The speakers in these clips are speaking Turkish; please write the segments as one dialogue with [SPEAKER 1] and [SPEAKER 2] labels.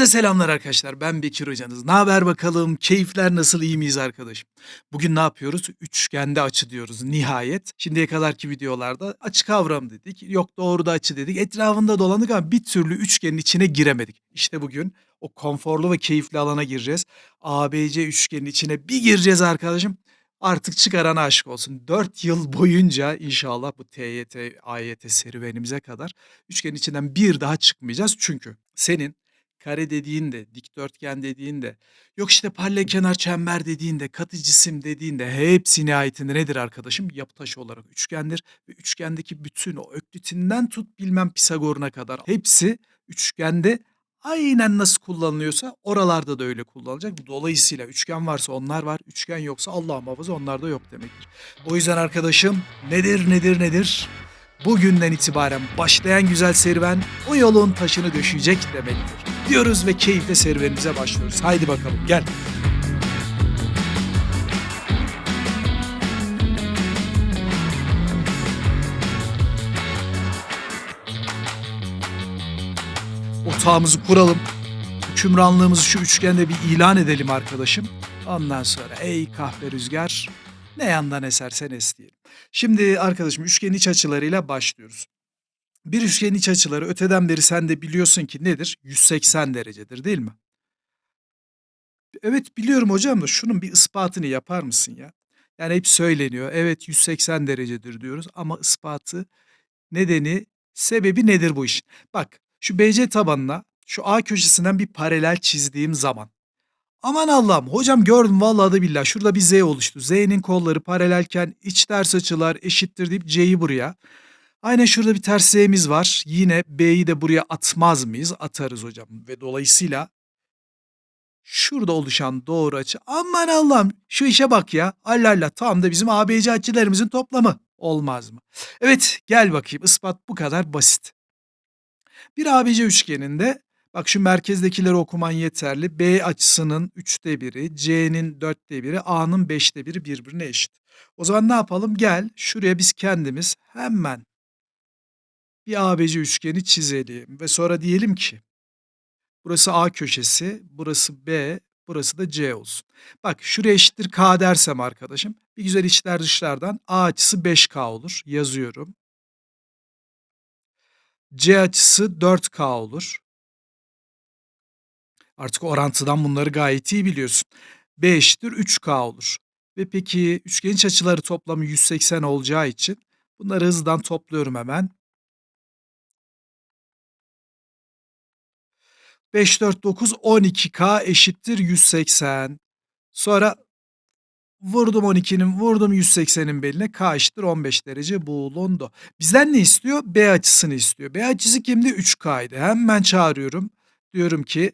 [SPEAKER 1] Hepinize selamlar arkadaşlar. Ben Bekir hocanız. Ne haber bakalım? Keyifler nasıl? iyi miyiz arkadaşım? Bugün ne yapıyoruz? Üçgende açı diyoruz nihayet. Şimdiye kadarki videolarda açı kavramı dedik. Yok doğruda açı dedik. Etrafında dolandık ama bir türlü üçgenin içine giremedik. İşte bugün o konforlu ve keyifli alana gireceğiz. ABC üçgenin içine bir gireceğiz arkadaşım. Artık çıkarana aşık olsun. 4 yıl boyunca inşallah bu TYT, AYT serüvenimize kadar üçgenin içinden bir daha çıkmayacağız. Çünkü senin kare dediğinde, dikdörtgen dediğinde, yok işte paralel kenar çember dediğinde, katı cisim dediğinde hepsi nihayetinde nedir arkadaşım? Yapı taşı olarak üçgendir ve üçgendeki bütün o öklitinden tut bilmem Pisagor'una kadar hepsi üçgende aynen nasıl kullanılıyorsa oralarda da öyle kullanılacak. Dolayısıyla üçgen varsa onlar var, üçgen yoksa Allah muhafaza onlar da yok demektir. O yüzden arkadaşım nedir nedir nedir? Bugünden itibaren başlayan güzel serüven o yolun taşını döşeyecek demektir. Diyoruz ve keyifle serüvenimize başlıyoruz. Haydi bakalım gel. Otağımızı kuralım. Hükümranlığımızı şu üçgende bir ilan edelim arkadaşım. Ondan sonra ey kahve rüzgar ne yandan esersen es diyelim. Şimdi arkadaşım üçgenin iç açılarıyla başlıyoruz. Bir üçgenin iç açıları öteden beri sen de biliyorsun ki nedir? 180 derecedir değil mi? Evet biliyorum hocam da şunun bir ispatını yapar mısın ya? Yani hep söyleniyor. Evet 180 derecedir diyoruz ama ispatı, nedeni, sebebi nedir bu iş? Bak şu BC tabanına şu A köşesinden bir paralel çizdiğim zaman Aman Allah'ım hocam gördüm vallahi da billahi şurada bir Z oluştu. Z'nin kolları paralelken iç ters açılar eşittir deyip C'yi buraya. Aynen şurada bir ters Z'miz var. Yine B'yi de buraya atmaz mıyız? Atarız hocam. Ve dolayısıyla şurada oluşan doğru açı. Aman Allah'ım şu işe bak ya. Allah Allah tam da bizim ABC açılarımızın toplamı. Olmaz mı? Evet gel bakayım ispat bu kadar basit. Bir ABC üçgeninde Bak şu merkezdekileri okuman yeterli. B açısının üçte biri, C'nin dörtte biri, A'nın beşte biri birbirine eşit. O zaman ne yapalım? Gel şuraya biz kendimiz hemen bir ABC üçgeni çizelim. Ve sonra diyelim ki burası A köşesi, burası B, burası da C olsun. Bak şuraya eşittir K dersem arkadaşım. Bir güzel içler dışlardan A açısı 5K olur. Yazıyorum. C açısı 4K olur. Artık orantıdan bunları gayet iyi biliyorsun. B eşittir 3K olur. Ve peki üçgen iç açıları toplamı 180 olacağı için bunları hızdan topluyorum hemen. 5, 4, 9, 12K eşittir 180. Sonra vurdum 12'nin, vurdum 180'in beline. K eşittir 15 derece bulundu. Bizden ne istiyor? B açısını istiyor. B açısı kimdi? 3K'ydı. Hemen çağırıyorum. Diyorum ki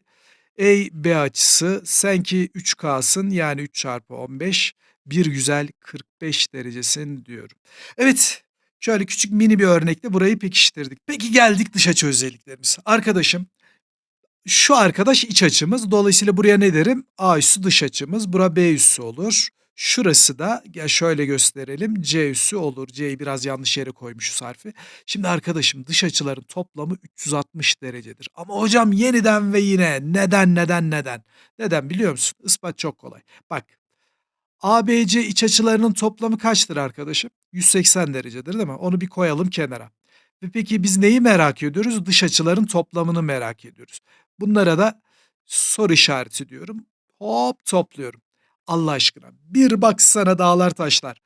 [SPEAKER 1] Ey B açısı sen ki 3K'sın yani 3 çarpı 15 bir güzel 45 derecesin diyorum. Evet şöyle küçük mini bir örnekle burayı pekiştirdik. Peki geldik dış açı özelliklerimiz. Arkadaşım şu arkadaş iç açımız. Dolayısıyla buraya ne derim? A üssü dış açımız. Bura B üssü olur. Şurası da ya şöyle gösterelim. C üssü olur. C'yi biraz yanlış yere koymuşuz harfi. Şimdi arkadaşım dış açıların toplamı 360 derecedir. Ama hocam yeniden ve yine neden neden neden? Neden biliyor musun? Ispat çok kolay. Bak ABC iç açılarının toplamı kaçtır arkadaşım? 180 derecedir değil mi? Onu bir koyalım kenara. Ve peki biz neyi merak ediyoruz? Dış açıların toplamını merak ediyoruz. Bunlara da soru işareti diyorum. Hop topluyorum. Allah aşkına bir baksana dağlar taşlar.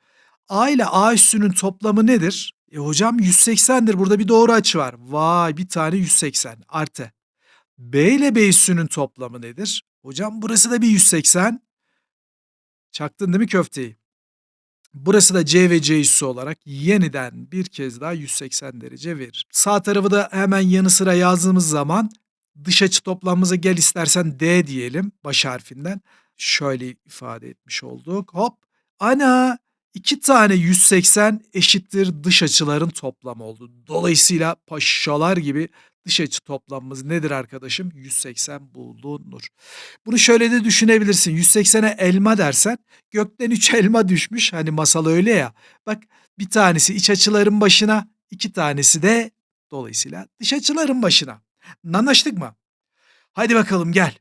[SPEAKER 1] A ile A üssünün toplamı nedir? E hocam 180'dir. Burada bir doğru açı var. Vay bir tane 180 artı. B ile B üssünün toplamı nedir? Hocam burası da bir 180. Çaktın değil mi köfteyi? Burası da C ve C üssü olarak yeniden bir kez daha 180 derece verir. Sağ tarafı da hemen yanı sıra yazdığımız zaman dış açı toplamımıza gel istersen D diyelim baş harfinden şöyle ifade etmiş olduk. Hop. Ana iki tane 180 eşittir dış açıların toplamı oldu. Dolayısıyla paşalar gibi dış açı toplamımız nedir arkadaşım? 180 bulunur. Bunu şöyle de düşünebilirsin. 180'e elma dersen gökten 3 elma düşmüş. Hani masal öyle ya. Bak bir tanesi iç açıların başına, iki tanesi de dolayısıyla dış açıların başına. Anlaştık mı? Hadi bakalım gel.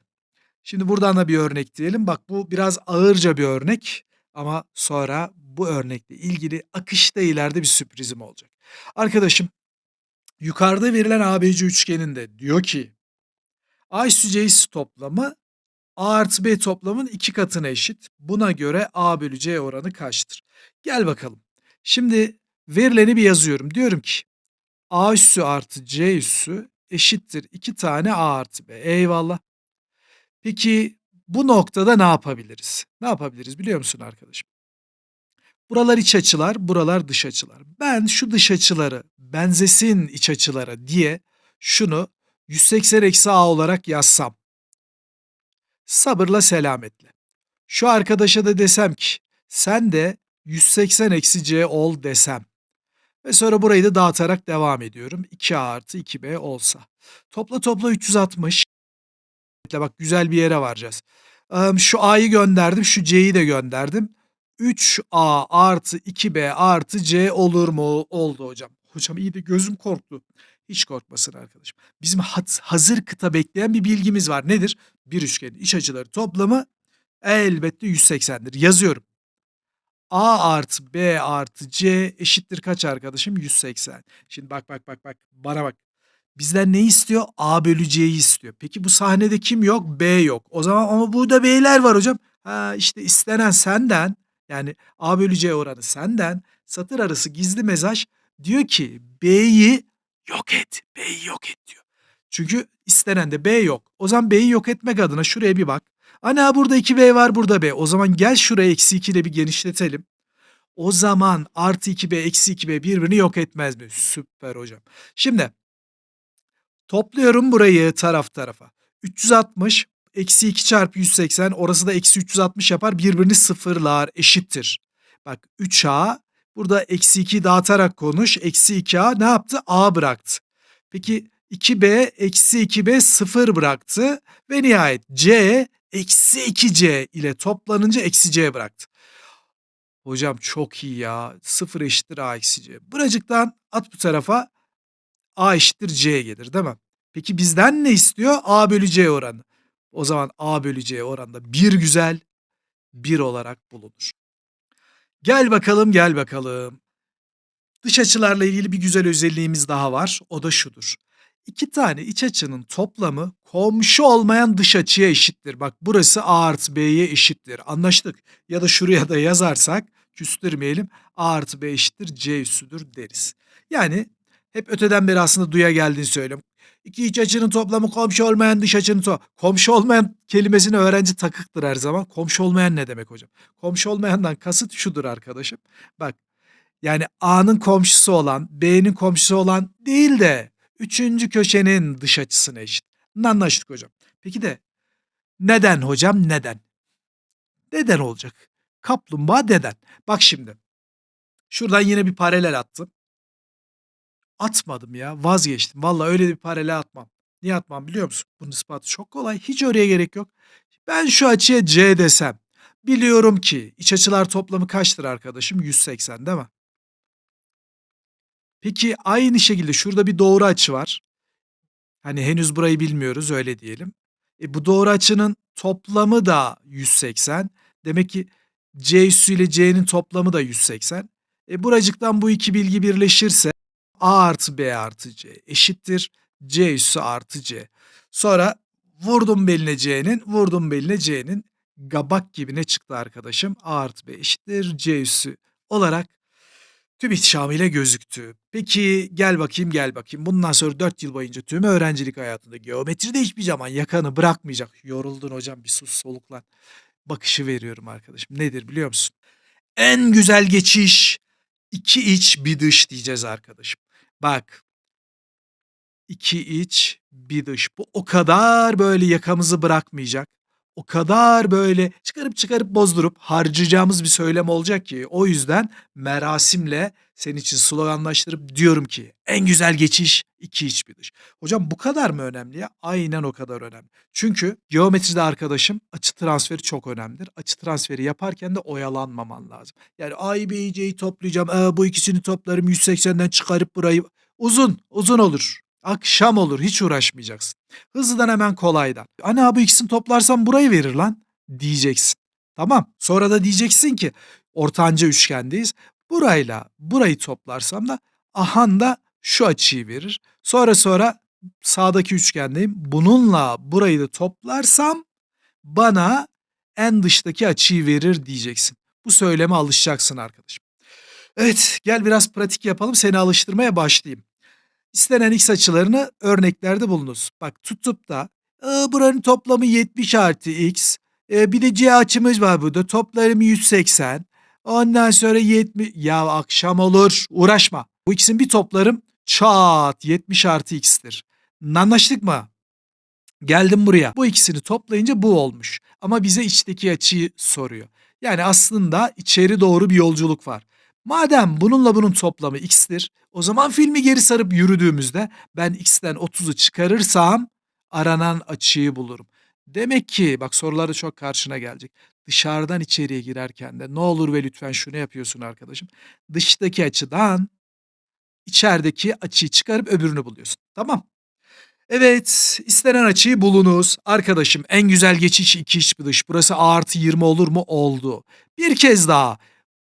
[SPEAKER 1] Şimdi buradan da bir örnek diyelim. Bak bu biraz ağırca bir örnek ama sonra bu örnekle ilgili akışta ileride bir sürprizim olacak. Arkadaşım yukarıda verilen ABC üçgeninde diyor ki A üssü C üssü toplamı A artı B toplamın iki katına eşit. Buna göre A bölü C oranı kaçtır? Gel bakalım. Şimdi verileni bir yazıyorum. Diyorum ki A üssü artı C üssü eşittir 2 tane A artı B. Eyvallah. Peki bu noktada ne yapabiliriz? Ne yapabiliriz biliyor musun arkadaşım? Buralar iç açılar, buralar dış açılar. Ben şu dış açıları benzesin iç açılara diye şunu 180 eksi A olarak yazsam. Sabırla selametle. Şu arkadaşa da desem ki sen de 180 eksi C ol desem. Ve sonra burayı da dağıtarak devam ediyorum. 2A artı 2B olsa. Topla topla 360. Bak güzel bir yere varacağız. Şu A'yı gönderdim, şu C'yi de gönderdim. 3A artı 2B artı C olur mu? Oldu hocam. Hocam iyi de gözüm korktu. Hiç korkmasın arkadaşım. Bizim hazır kıta bekleyen bir bilgimiz var. Nedir? Bir üçgenin iç açıları toplamı elbette 180'dir. Yazıyorum. A artı B artı C eşittir kaç arkadaşım? 180. Şimdi bak bak bak bak bana bak. Bizden ne istiyor? A bölü C'yi istiyor. Peki bu sahnede kim yok? B yok. O zaman ama burada B'ler var hocam. Ha işte istenen senden yani A bölü C oranı senden satır arası gizli mesaj diyor ki B'yi yok et. B'yi yok et diyor. Çünkü istenen de B yok. O zaman B'yi yok etmek adına şuraya bir bak. Ana burada 2B var burada B. O zaman gel şuraya eksi 2 ile bir genişletelim. O zaman artı 2B eksi 2B birbirini yok etmez mi? Süper hocam. Şimdi topluyorum burayı taraf tarafa. 360 eksi 2 çarpı 180 orası da eksi 360 yapar. Birbirini sıfırlar eşittir. Bak 3A burada eksi 2 dağıtarak konuş. Eksi 2A ne yaptı? A bıraktı. Peki 2B eksi 2B sıfır bıraktı. Ve nihayet C eksi 2C ile toplanınca eksi C bıraktı. Hocam çok iyi ya. Sıfır eşittir A eksi C. Buracıktan at bu tarafa A eşittir C gelir değil mi? Peki bizden ne istiyor? A bölü C oranı. O zaman A bölü C oranında bir güzel bir olarak bulunur. Gel bakalım gel bakalım. Dış açılarla ilgili bir güzel özelliğimiz daha var. O da şudur. İki tane iç açının toplamı komşu olmayan dış açıya eşittir. Bak burası A artı B'ye eşittir. Anlaştık. Ya da şuraya da yazarsak küstürmeyelim. A artı B eşittir C üssüdür deriz. Yani hep öteden beri aslında duya geldiğini söylüyorum. İki iç açının toplamı komşu olmayan dış açının to Komşu olmayan kelimesini öğrenci takıktır her zaman. Komşu olmayan ne demek hocam? Komşu olmayandan kasıt şudur arkadaşım. Bak yani A'nın komşusu olan B'nin komşusu olan değil de üçüncü köşenin dış açısına eşit. Anlaştık hocam. Peki de neden hocam neden? Neden olacak? Kaplumbağa deden. Bak şimdi. Şuradan yine bir paralel attım. Atmadım ya vazgeçtim. Vallahi öyle bir paralel atmam. Niye atmam biliyor musun? Bunun ispatı çok kolay. Hiç oraya gerek yok. Ben şu açıya C desem. Biliyorum ki iç açılar toplamı kaçtır arkadaşım? 180 değil mi? Peki aynı şekilde şurada bir doğru açı var. Hani henüz burayı bilmiyoruz öyle diyelim. E bu doğru açının toplamı da 180. Demek ki C üssü ile C'nin toplamı da 180. E buracıktan bu iki bilgi birleşirse A artı B artı C eşittir. C üssü artı C. Sonra vurdum beline C'nin, vurdum beline C'nin. Gabak gibi ne çıktı arkadaşım? A artı B eşittir C üssü olarak tüm ihtişamıyla gözüktü. Peki gel bakayım gel bakayım. Bundan sonra 4 yıl boyunca tüm öğrencilik hayatında geometride hiçbir zaman yakanı bırakmayacak. Yoruldun hocam bir sus soluklan. Bakışı veriyorum arkadaşım. Nedir biliyor musun? En güzel geçiş iki iç bir dış diyeceğiz arkadaşım. Bak iki iç bir dış. Bu o kadar böyle yakamızı bırakmayacak. O kadar böyle çıkarıp çıkarıp bozdurup harcayacağımız bir söylem olacak ki o yüzden merasimle senin için sloganlaştırıp diyorum ki en güzel geçiş iki iç bir dış. Hocam bu kadar mı önemli ya? Aynen o kadar önemli. Çünkü geometride arkadaşım açı transferi çok önemlidir. Açı transferi yaparken de oyalanmaman lazım. Yani A'yı B'yi C'yi toplayacağım. Aa, bu ikisini toplarım 180'den çıkarıp burayı uzun uzun olur. Akşam olur hiç uğraşmayacaksın. Hızlıdan hemen kolaydan. Ana bu ikisini toplarsam burayı verir lan diyeceksin. Tamam. Sonra da diyeceksin ki ortanca üçgendeyiz. Burayla burayı toplarsam da ahan da şu açıyı verir. Sonra sonra sağdaki üçgendeyim. Bununla burayı da toplarsam bana en dıştaki açıyı verir diyeceksin. Bu söyleme alışacaksın arkadaşım. Evet gel biraz pratik yapalım seni alıştırmaya başlayayım. İstenen x açılarını örneklerde bulunuz. Bak tutup da "Aa, buranın toplamı 70 artı x. E, bir de c açımız var burada. Toplarım 180. Ondan sonra 70. Ya akşam olur. Uğraşma. Bu ikisini bir toplarım. Çat 70 artı x'tir. Anlaştık mı? Geldim buraya. Bu ikisini toplayınca bu olmuş. Ama bize içteki açıyı soruyor. Yani aslında içeri doğru bir yolculuk var. Madem bununla bunun toplamı x'tir, o zaman filmi geri sarıp yürüdüğümüzde ben x'ten 30'u çıkarırsam aranan açıyı bulurum. Demek ki bak soruları çok karşına gelecek. Dışarıdan içeriye girerken de ne olur ve lütfen şunu yapıyorsun arkadaşım. Dıştaki açıdan içerideki açıyı çıkarıp öbürünü buluyorsun. Tamam. Evet, istenen açıyı bulunuz. Arkadaşım en güzel geçiş iki iç bir dış. Burası A artı 20 olur mu? Oldu. Bir kez daha.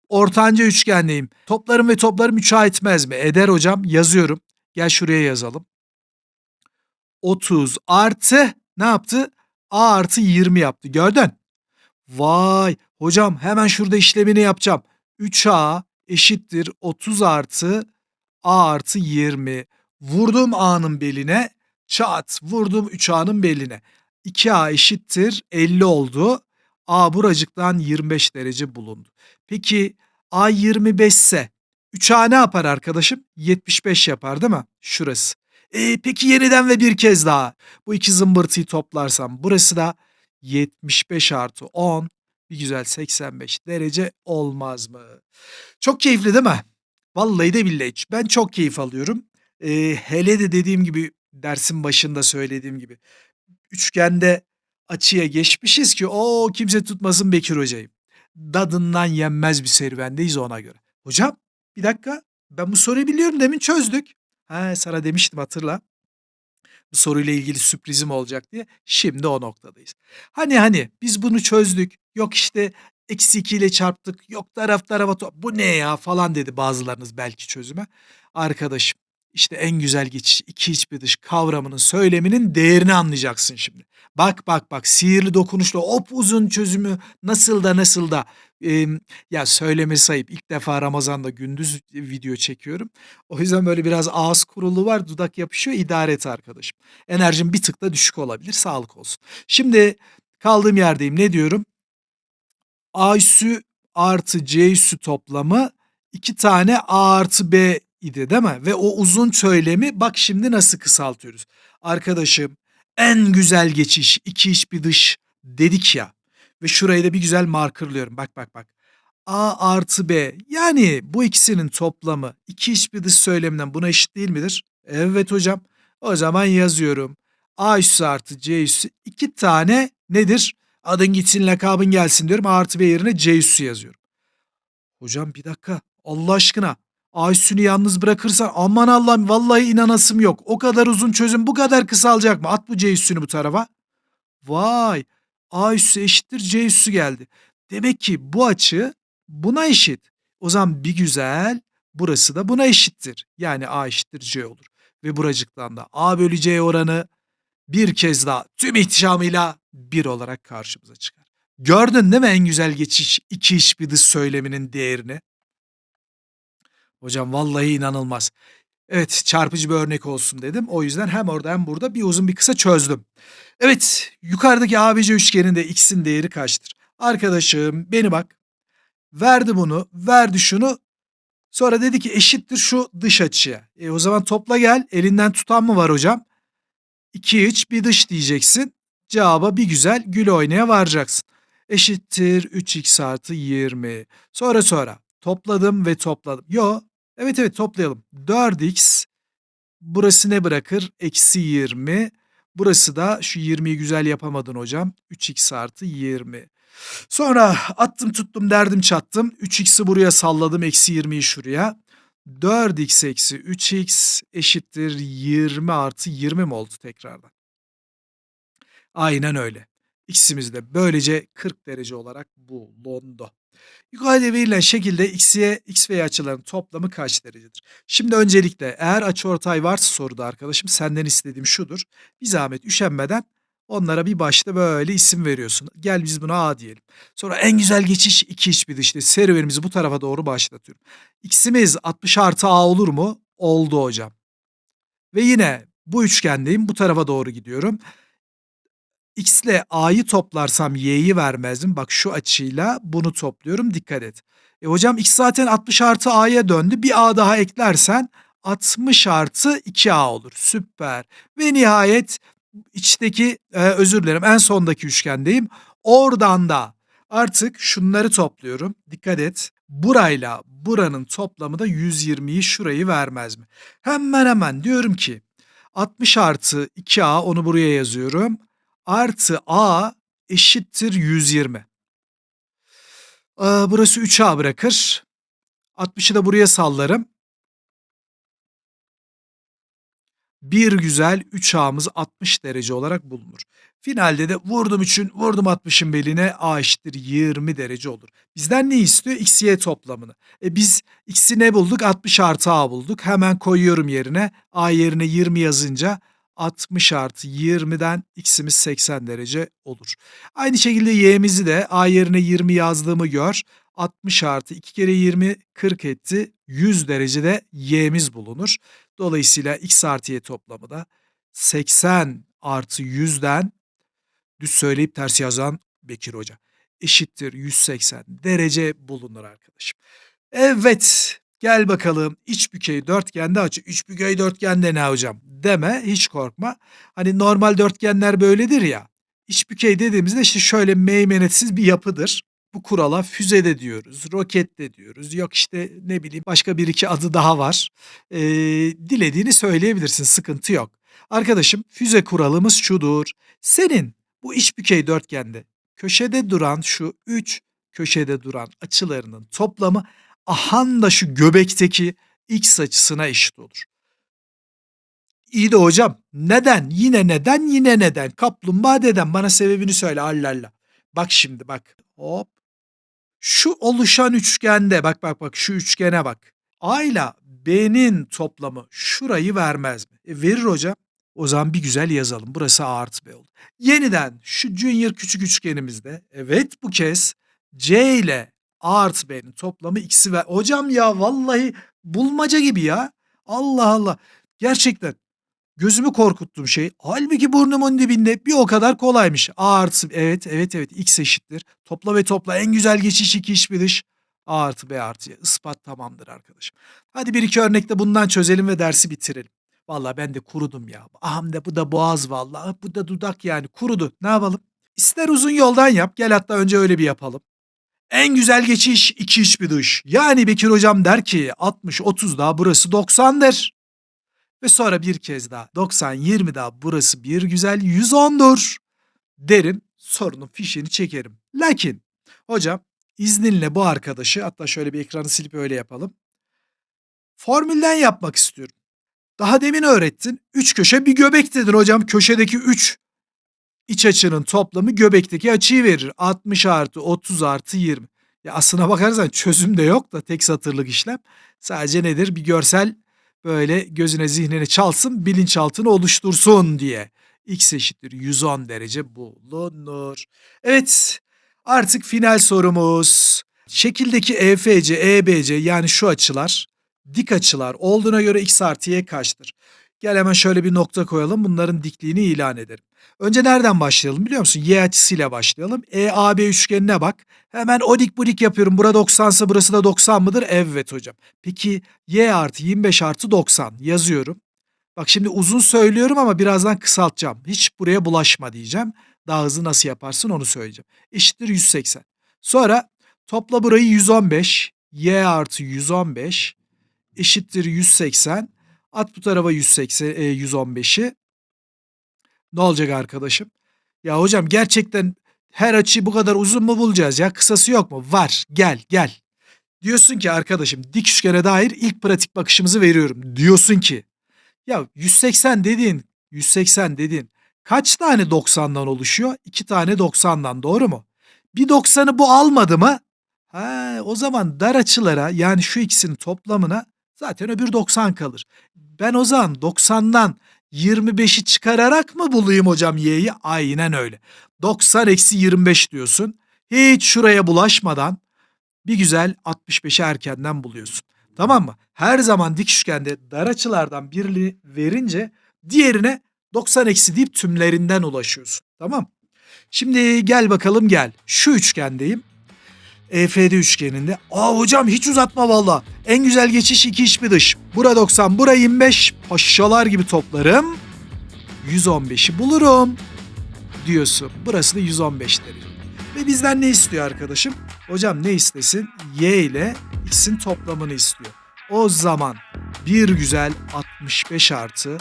[SPEAKER 1] Ortanca üçgendeyim. Toplarım ve toplarım 3'e etmez mi? Eder hocam. Yazıyorum. Gel şuraya yazalım. 30 artı ne yaptı? A artı 20 yaptı. Gördün? Vay. Hocam hemen şurada işlemini yapacağım. 3A eşittir 30 artı A artı 20. Vurdum A'nın beline. Çat. Vurdum 3A'nın beline. 2A eşittir 50 oldu. A buracıktan 25 derece bulundu. Peki A 25 ise 3A ne yapar arkadaşım? 75 yapar değil mi? Şurası. E, peki yeniden ve bir kez daha. Bu iki zımbırtıyı toplarsam burası da 75 artı 10 bir güzel 85 derece olmaz mı? Çok keyifli değil mi? Vallahi de billahi ben çok keyif alıyorum. E, hele de dediğim gibi dersin başında söylediğim gibi üçgende açıya geçmişiz ki o kimse tutmasın Bekir hocayı. Dadından yenmez bir serüvendeyiz ona göre. Hocam bir dakika ben bu soruyu biliyorum demin çözdük. Ha sana demiştim hatırla. Bu soruyla ilgili sürprizim olacak diye. Şimdi o noktadayız. Hani hani biz bunu çözdük. Yok işte eksi 2 ile çarptık. Yok taraf tarafa bu ne ya falan dedi bazılarınız belki çözüme. Arkadaşım işte en güzel geçiş iki iç bir dış kavramının söyleminin değerini anlayacaksın şimdi. Bak bak bak sihirli dokunuşla hop uzun çözümü nasıl da nasıl da Eee, ya söylemesi sayıp ilk defa Ramazan'da gündüz video çekiyorum. O yüzden böyle biraz ağız kurulu var dudak yapışıyor idare et arkadaşım. Enerjim bir tık da düşük olabilir sağlık olsun. Şimdi kaldığım yerdeyim ne diyorum? A üssü artı C üssü toplamı iki tane A artı B idi değil mi? Ve o uzun söylemi bak şimdi nasıl kısaltıyoruz. Arkadaşım en güzel geçiş iki iç bir dış dedik ya. Ve şurayı da bir güzel markerlıyorum. Bak bak bak. A artı B yani bu ikisinin toplamı iki iç bir dış söyleminden buna eşit değil midir? Evet hocam. O zaman yazıyorum. A üssü artı C üssü iki tane nedir? Adın gitsin lakabın gelsin diyorum. A artı B yerine C üssü yazıyorum. Hocam bir dakika. Allah aşkına. A üssünü yalnız bırakırsan aman Allah'ım vallahi inanasım yok. O kadar uzun çözüm bu kadar kısalacak mı? At bu C üssünü bu tarafa. Vay. A üssü eşittir C üssü geldi. Demek ki bu açı buna eşit. O zaman bir güzel burası da buna eşittir. Yani A eşittir C olur. Ve buracıktan da A bölü C oranı bir kez daha tüm ihtişamıyla 1 olarak karşımıza çıkar. Gördün değil mi en güzel geçiş iki iç bir dış söyleminin değerini? Hocam vallahi inanılmaz. Evet çarpıcı bir örnek olsun dedim. O yüzden hem orada hem burada bir uzun bir kısa çözdüm. Evet yukarıdaki ABC üçgeninde x'in değeri kaçtır? Arkadaşım beni bak. Verdi bunu, verdi şunu. Sonra dedi ki eşittir şu dış açıya. E o zaman topla gel. Elinden tutan mı var hocam? 2 iç bir dış diyeceksin. Cevaba bir güzel gül oynaya varacaksın. Eşittir 3x artı 20. Sonra sonra topladım ve topladım. Yo evet evet toplayalım. 4x burası ne bırakır? Eksi 20. Burası da şu 20'yi güzel yapamadın hocam. 3x artı 20. Sonra attım tuttum derdim çattım. 3x'i buraya salladım. Eksi 20'yi şuraya. 4x eksi 3x eşittir 20 artı 20 mi oldu tekrardan? Aynen öyle. X'imiz de böylece 40 derece olarak bulundu. Yukarıda verilen şekilde x'ye x ve y açıların toplamı kaç derecedir? Şimdi öncelikle eğer açıortay varsa soruda arkadaşım senden istediğim şudur. Bir zahmet üşenmeden onlara bir başta böyle isim veriyorsun. Gel biz buna A diyelim. Sonra en güzel geçiş iki iç bir dışta serüvenimizi bu tarafa doğru başlatıyorum. X'imiz 60 artı A olur mu? Oldu hocam. Ve yine bu üçgendeyim bu tarafa doğru gidiyorum. X ile A'yı toplarsam Y'yi vermezdim. Bak şu açıyla bunu topluyorum dikkat et. E hocam X zaten 60 artı A'ya döndü. Bir A daha eklersen 60 artı 2A olur. Süper. Ve nihayet içteki e, özür dilerim en sondaki üçgendeyim. Oradan da artık şunları topluyorum. Dikkat et. Burayla buranın toplamı da 120'yi şurayı vermez mi? Hemen hemen diyorum ki 60 artı 2A onu buraya yazıyorum artı a eşittir 120. Aa, burası 3a bırakır. 60'ı da buraya sallarım. Bir güzel 3a'mız 60 derece olarak bulunur. Finalde de vurdum 3'ün vurdum 60'ın beline a eşittir 20 derece olur. Bizden ne istiyor? x, y toplamını. E biz x'i ne bulduk? 60 artı a bulduk. Hemen koyuyorum yerine. a yerine 20 yazınca 60 artı 20'den x'imiz 80 derece olur. Aynı şekilde y'mizi de a yerine 20 yazdığımı gör. 60 artı 2 kere 20 40 etti. 100 derecede y'miz bulunur. Dolayısıyla x artı y toplamı da 80 artı 100'den düz söyleyip ters yazan Bekir Hoca eşittir 180 derece bulunur arkadaşım. Evet Gel bakalım iç bükey dörtgende açı. İç bükey dörtgende ne hocam? Deme hiç korkma. Hani normal dörtgenler böyledir ya. İç bükey dediğimizde işte şöyle meymenetsiz bir yapıdır. Bu kurala füze de diyoruz, roket de diyoruz. Yok işte ne bileyim başka bir iki adı daha var. Ee, dilediğini söyleyebilirsin sıkıntı yok. Arkadaşım füze kuralımız şudur. Senin bu iç bükey dörtgende köşede duran şu üç köşede duran açılarının toplamı ahan da şu göbekteki x açısına eşit olur. İyi de hocam neden yine neden yine neden kaplumbağa deden bana sebebini söyle allalla. Bak şimdi bak hop şu oluşan üçgende bak bak bak şu üçgene bak. A ile B'nin toplamı şurayı vermez mi? E verir hocam. O zaman bir güzel yazalım. Burası A artı B oldu. Yeniden şu junior küçük üçgenimizde evet bu kez C ile A artı B'nin toplamı x'i ver. Hocam ya vallahi bulmaca gibi ya. Allah Allah. Gerçekten gözümü korkuttuğum şey. Halbuki burnumun dibinde bir o kadar kolaymış. A artı evet evet evet x eşittir. Topla ve topla en güzel geçiş iki iç bir dış. A artı B artı ispat tamamdır arkadaşım. Hadi bir iki örnekte bundan çözelim ve dersi bitirelim. Vallahi ben de kurudum ya. Aham da bu da boğaz vallahi. Bu da dudak yani kurudu. Ne yapalım? İster uzun yoldan yap. Gel hatta önce öyle bir yapalım. En güzel geçiş iki iç bir dış. Yani Bekir hocam der ki 60 30 daha burası 90'dır. Ve sonra bir kez daha 90 20 daha burası bir güzel 110'dur. Derim sorunun fişini çekerim. Lakin hocam izninle bu arkadaşı hatta şöyle bir ekranı silip öyle yapalım. Formülden yapmak istiyorum. Daha demin öğrettin. Üç köşe bir göbek dedin hocam. Köşedeki üç iç açının toplamı göbekteki açıyı verir. 60 artı 30 artı 20. Ya aslına bakarsan çözüm de yok da tek satırlık işlem. Sadece nedir? Bir görsel böyle gözüne zihnine çalsın bilinçaltını oluştursun diye. X eşittir 110 derece bulunur. Evet artık final sorumuz. Şekildeki EFC, EBC yani şu açılar dik açılar olduğuna göre x artı y kaçtır? Gel hemen şöyle bir nokta koyalım. Bunların dikliğini ilan edelim. Önce nereden başlayalım biliyor musun? Y açısıyla başlayalım. EAB üçgenine bak. Hemen o dik bu dik yapıyorum. Bura 90 ise burası da 90 mıdır? Evet hocam. Peki Y artı 25 artı 90 yazıyorum. Bak şimdi uzun söylüyorum ama birazdan kısaltacağım. Hiç buraya bulaşma diyeceğim. Daha hızlı nasıl yaparsın onu söyleyeceğim. Eşittir 180. Sonra topla burayı 115. Y artı 115 eşittir 180. At bu tarafa 180, e, 115'i. Ne olacak arkadaşım? Ya hocam gerçekten her açıyı bu kadar uzun mu bulacağız ya? Kısası yok mu? Var. Gel gel. Diyorsun ki arkadaşım dik üçgene dair ilk pratik bakışımızı veriyorum. Diyorsun ki ya 180 dediğin 180 dediğin kaç tane 90'dan oluşuyor? 2 tane 90'dan doğru mu? Bir 90'ı bu almadı mı? Ha, o zaman dar açılara yani şu ikisinin toplamına zaten öbür 90 kalır. Ben o zaman 90'dan 25'i çıkararak mı bulayım hocam y'yi? Aynen öyle. 90 eksi 25 diyorsun. Hiç şuraya bulaşmadan bir güzel 65'i erkenden buluyorsun. Tamam mı? Her zaman dik üçgende dar açılardan birini verince diğerine 90 eksi deyip tümlerinden ulaşıyorsun. Tamam Şimdi gel bakalım gel. Şu üçgendeyim. EFD üçgeninde. Aa hocam hiç uzatma valla. En güzel geçiş iki iç bir dış. Bura 90, bura 25. Paşalar gibi toplarım. 115'i bulurum diyorsun. Burası da 115 derece. Ve bizden ne istiyor arkadaşım? Hocam ne istesin? Y ile x'in toplamını istiyor. O zaman bir güzel 65 artı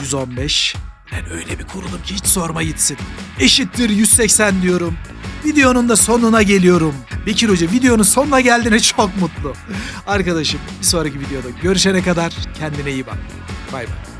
[SPEAKER 1] 115. Ben öyle bir kuruldum ki hiç sorma gitsin. Eşittir 180 diyorum. Videonun da sonuna geliyorum. Bekir Hoca videonun sonuna geldiğine çok mutlu. Arkadaşım bir sonraki videoda görüşene kadar kendine iyi bak. Bay bay.